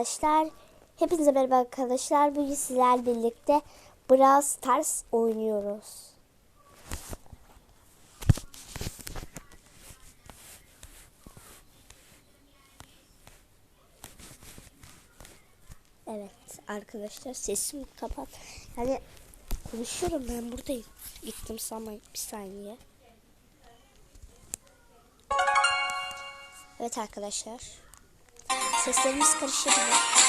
Arkadaşlar hepinize merhaba arkadaşlar. Bugün sizlerle birlikte Brawl Stars oynuyoruz. Evet arkadaşlar sesimi kapat. Yani konuşuyorum ben buradayım. Gittim sana bir saniye. Evet arkadaşlar. Со своими скоршинами.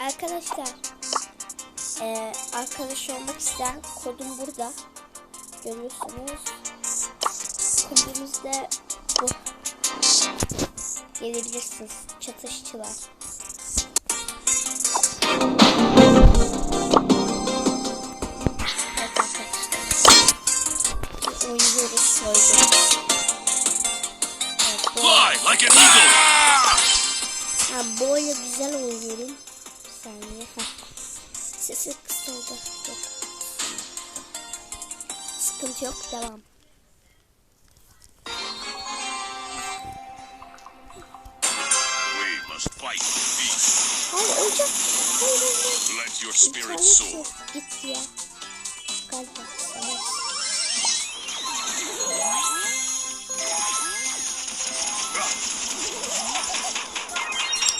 Arkadaşlar eee arkadaş olmak isteyen kodum burada. Görüyorsunuz. Kodumuzda bu. Gelebilirsiniz. Çatışçılar Sesi kısıldı. Yok. Sıkıntı yok. Devam. Hayır öleceğim. Hayır hayır. Let your spirit soar. Git ya. Galiba.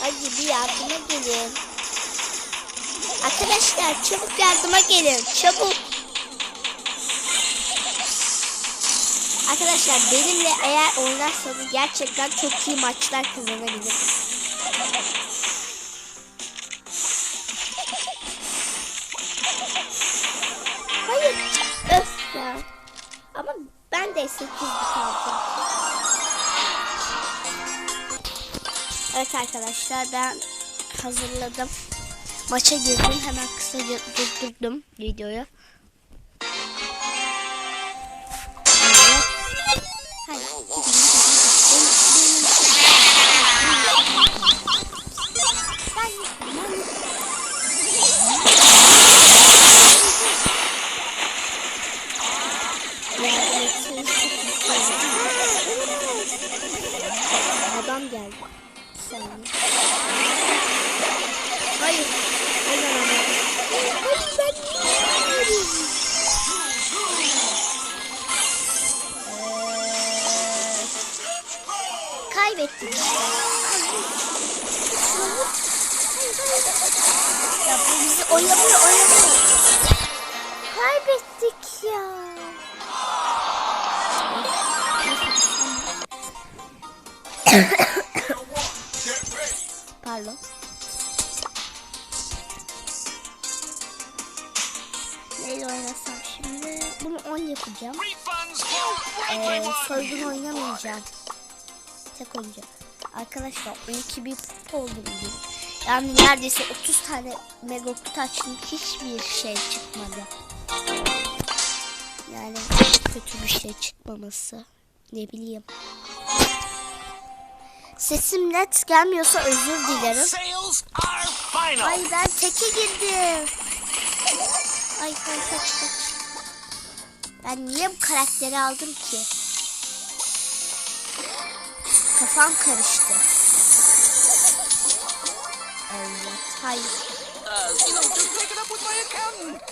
Hadi bir yardıma gelin. Arkadaşlar çabuk yardıma gelin. Çabuk. Arkadaşlar benimle eğer oynarsanız gerçekten çok iyi maçlar kazanabilirsiniz. Hayır. Öf ya. Ama ben de 8 kalacağım. Evet arkadaşlar ben hazırladım. Maça girdim. Hemen kısaca durdurdum videoyu. Evet. Hayır. Ben ben yardım etseniz çok mutlu olurum. Adam geldi. Bir saniye. Oynamıyor oynamıyor. Kaybettik ya. Pardon. Neyle oynasam şimdi? Bunu 10 yapacağım. Ee, soygun oynamayacağım. Tek oyuncu. Arkadaşlar 12 bir oldum. Yani neredeyse 30 tane mega kutu açtım. Hiçbir şey çıkmadı. Yani kötü bir şey çıkmaması. Ne bileyim. Sesim net gelmiyorsa özür dilerim. Ay ben teke girdim. Ay ay kaç kaç. Ben niye bu karakteri aldım ki? Kafam karıştı. My accountant.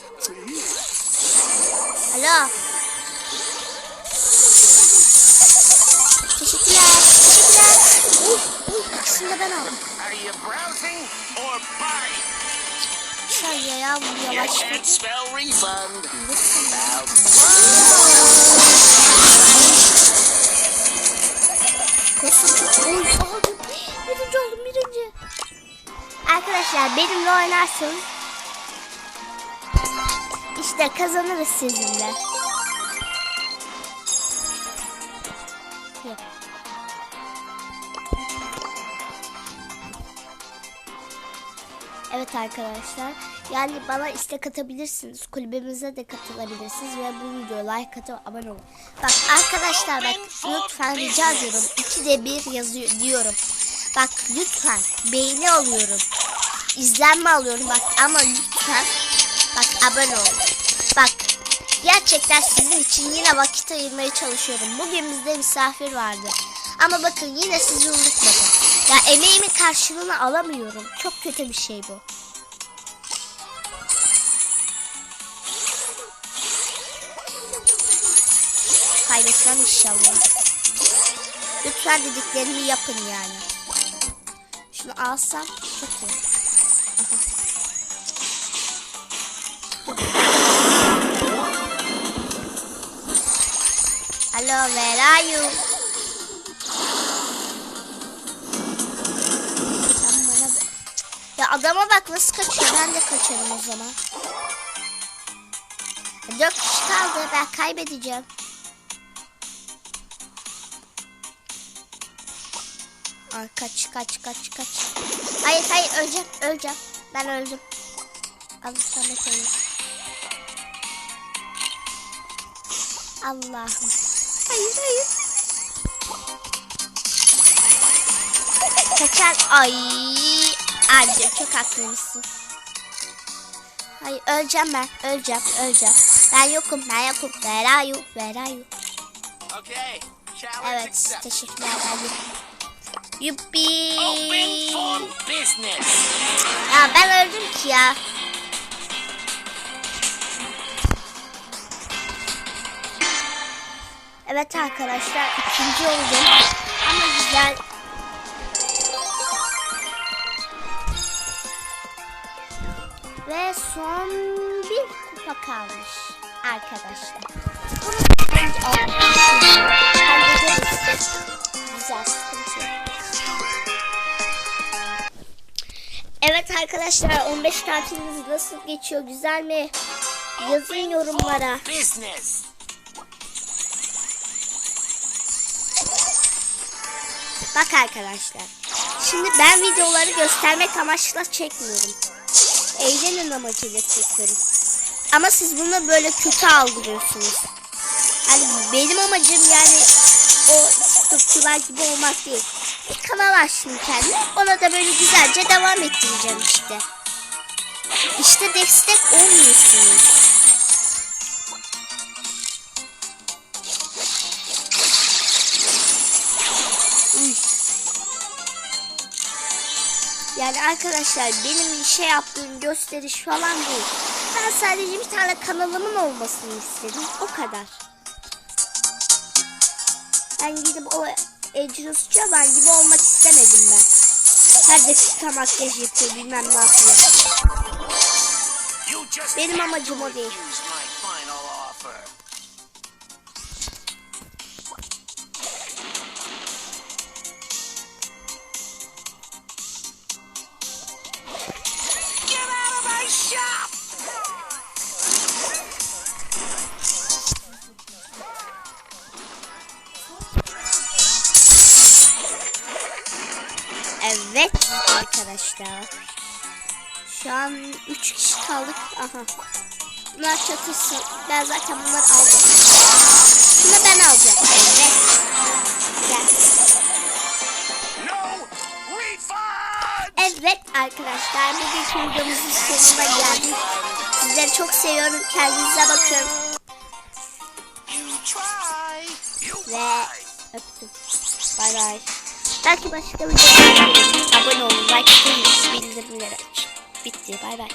Alo. Teşekkürler. Teşekkürler. Uh, uh, ikisini de ben aldım. Are you browsing or buying? Şöyle ya bu yavaş. Koşun. Oy aldım. Birinci oldum birinci. Arkadaşlar benimle oynarsın. İşte kazanırız sizinle. Evet arkadaşlar. Yani bana istek atabilirsiniz. Kulübemize de katılabilirsiniz ve bu videoya like atıp abone olun. Bak arkadaşlar bak lütfen rica ediyorum. İkide bir yazıyor diyorum. Bak lütfen beğeni alıyorum. İzlenme alıyorum bak ama lütfen bak abone olun. Bak gerçekten sizin için yine vakit ayırmaya çalışıyorum. Bugün bizde misafir vardı. Ama bakın yine sizi unutmadım. Ya emeğimin karşılığını alamıyorum. Çok kötü bir şey bu. Kaybetmem inşallah. Lütfen dediklerimi yapın yani. Şunu alsam çok iyi. Where are you? Ya adama bak nasıl kaçıyor. Ben de kaçarım o zaman. Dört kişi kaldı. Ben kaybedeceğim. Ay kaç kaç kaç kaç. Hayır hayır öleceğim öleceğim. Ben öldüm. Allah sana koyayım. Allah'ım. Hayır hayır. Kaçar. Ay. Anca çok haklıymışsın. Hayır öleceğim ben. Öleceğim öleceğim. Ben yokum ben yokum. Are you? Okay, challenge Evet teşekkürler ben yokum. Yuppi. Open for business. Ya ben öldüm ki ya. Evet arkadaşlar ikinci oldum. Ama güzel. Ve son bir kupa kalmış arkadaşlar. Bunu bence hallederiz. Güzel sıkıntı yok. Evet arkadaşlar 15 tatiliniz nasıl geçiyor güzel mi? Yazın yorumlara. Bak arkadaşlar. Şimdi ben videoları göstermek amaçla çekmiyorum. Eğlenin amacıyla çekiyorum. Ama siz bunu böyle kötü algılıyorsunuz. Yani benim amacım yani o TikTokçular gibi olmak değil. Bir kanal açtım kendime. Ona da böyle güzelce devam ettireceğim işte. İşte destek olmuyorsunuz. Uy. Yani arkadaşlar benim şey yaptığım gösteriş falan değil. Ben sadece bir tane kanalımın olmasını istedim. O kadar. Ben gidip o Ecrus Çoban gibi olmak istemedim ben. Her dakika makyaj yapıyor bilmem ne yapıyor. Benim amacım o değil. Evet arkadaşlar. Şu an 3 kişi kaldık. Aha. Bunlar çatışsın. Ben zaten bunları aldım. Şunu ben alacağım. Evet. Gel. Evet arkadaşlar bugünkü videomuzun sonuna geldik. Sizleri çok seviyorum. Kendinize bakın. Ve öptüm. Bay bay. Belki başka videoda görüşürüz. Abone olun, like atın, bildirimleri açın. Bitti. Bay bay.